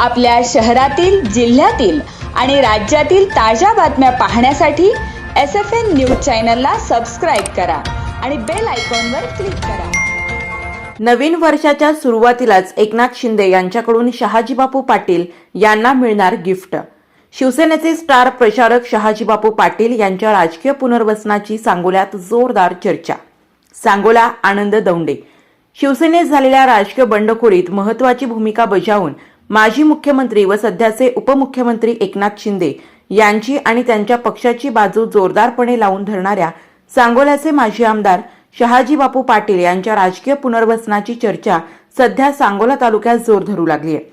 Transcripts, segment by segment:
आपल्या शहरातील जिल्ह्यातील आणि राज्यातील ताज्या बातम्या पाहण्यासाठी एस एफ एन न्यूज चॅनलला सबस्क्राईब करा आणि बेल आयकॉनवर क्लिक करा. नवीन वर्षाच्या सुरुवातीलाच एकनाथ शिंदे यांच्याकडून शहाजीबापू पाटील यांना मिळणार गिफ्ट. शिवसेनेचे स्टार प्रचारक शहाजीबापू पाटील यांच्या राजकीय पुनर्वसनाची सांगोल्यात जोरदार चर्चा. सांगोला आनंद दौंडे. शिवसेनेत झालेल्या राजकीय बंडखोरीत महत्वाची भूमिका बजावून माजी मुख्यमंत्री व सध्याचे उपमुख्यमंत्री एकनाथ शिंदे यांची आणि त्यांच्या पक्षाची बाजू जोरदारपणे लावून धरणाऱ्या सांगोल्याचे माजी आमदार शहाजी बापू पाटील यांच्या राजकीय पुनर्वसनाची चर्चा सध्या सांगोला तालुक्यात जोर धरू लागली आहे.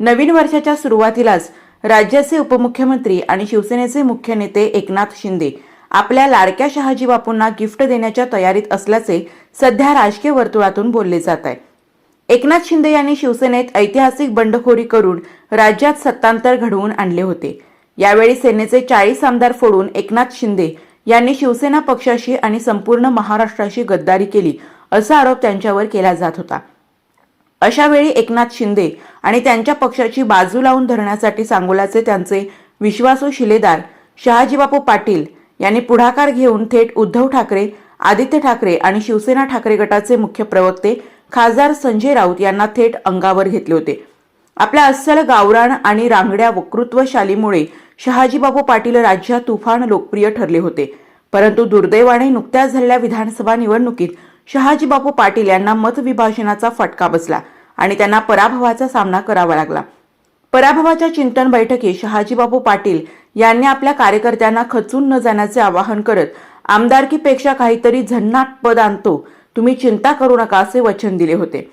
नवीन वर्षाच्या सुरुवातीलाच राज्याचे उपमुख्यमंत्री आणि शिवसेनेचे मुख्य नेते एकनाथ शिंदे आपल्या लाडक्या शहाजी बापूंना गिफ्ट देण्याच्या तयारीत असल्याचे सध्या राजकीय वर्तुळातून बोलले जात आहे. एकनाथ शिंदे यांनी शिवसेनेत ऐतिहासिक बंडखोरी करून राज्यात सत्तांतर घडवून आणले होते. यावेळी सेनेचे चाळीस आमदार फोडून एकनाथ शिंदे यांनी शिवसेना पक्षाशी आणि संपूर्ण महाराष्ट्राशी गद्दारी केली असा आरोप त्यांच्यावर केला जात होता. अशा वेळी एकनाथ शिंदे आणि त्यांच्या पक्षाची बाजू लावून धरण्यासाठी सांगोलाचे त्यांचे विश्वासू शिलेदार शहाजीबापू पाटील यांनी पुढाकार घेऊन थेट उद्धव ठाकरे आदित्य ठाकरे आणि शिवसेना ठाकरे गटाचे मुख्य प्रवक्ते खासदार संजय राऊत यांना थेट अंगावर घेतले होते. आपल्या अस्सल गावराण आणि रांगड्या वक्तृत्वशालीमुळे शहाजीबाबू पाटील राज्यात तुफान लोकप्रिय ठरले होते. परंतु दुर्दैवाने नुकत्याच झालेल्या विधानसभा निवडणुकीत शहाजीबापू पाटील यांना मतविभाजनाचा फटका बसला आणि त्यांना पराभवाचा सामना करावा लागला. पराभवाच्या चिंतन बैठकीत शहाजीबापू पाटील यांनी आपल्या कार्यकर्त्यांना खचून न जाण्याचे आवाहन करत आमदारकीपेक्षा काहीतरी झन्नाट पद आणतो तुम्ही चिंता करू नका असे वचन दिले होते.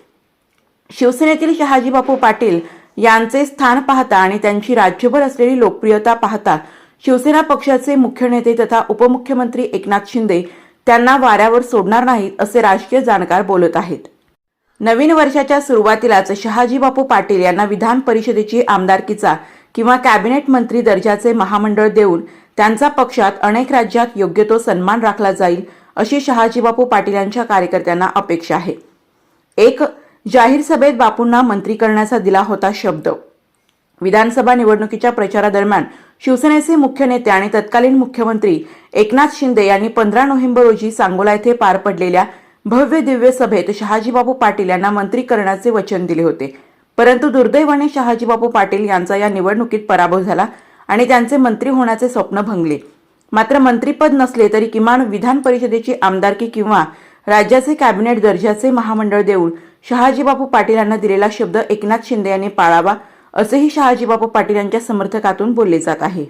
शिवसेनेतील शहाजीबापू पाटील यांचे स्थान पाहता आणि त्यांची राज्यभर असलेली लोकप्रियता पाहता शिवसेना पक्षाचे मुख्य नेते तथा उपमुख्यमंत्री एकनाथ शिंदे त्यांना वाऱ्यावर सोडणार नाहीत असे राजकीय जाणकार बोलत आहेत. नवीन वर्षाच्या सुरुवातीलाच शहाजीबापू पाटील यांना विधान परिषदेची आमदारकीचा किंवा कॅबिनेट मंत्री दर्जाचे महामंडळ देऊन त्यांचा पक्षात अनेक राज्यात योग्य तो सन्मान राखला जाईल अशी शहाजीबापू पाटील यांच्या कार्यकर्त्यांना अपेक्षा आहे. एक जाहीर सभेत बापूंना मंत्री करण्याचा दिला होता शब्द. विधानसभा निवडणुकीच्या प्रचारादरम्यान शिवसेनेचे मुख्य नेते आणि तत्कालीन मुख्यमंत्री एकनाथ शिंदे यांनी पंधरा नोव्हेंबर रोजी सांगोला येथे पार पडलेल्या भव्य दिव्य सभेत शहाजीबापू पाटील यांना मंत्री करण्याचे वचन दिले होते. परंतु दुर्दैवाने शहाजीबापू पाटील यांचा या निवडणुकीत पराभव झाला आणि त्यांचे मंत्री होण्याचे स्वप्न भंगले. मात्र मंत्रीपद नसले तरी किमान विधान परिषदेची आमदारकी किंवा राज्याचे कॅबिनेट दर्जाचे महामंडळ देऊन शहाजीबापू पाटील यांना दिलेला शब्द एकनाथ शिंदे यांनी पाळावा असेही शहाजीबापू पाटील यांच्या समर्थकातून बोलले जात आहे.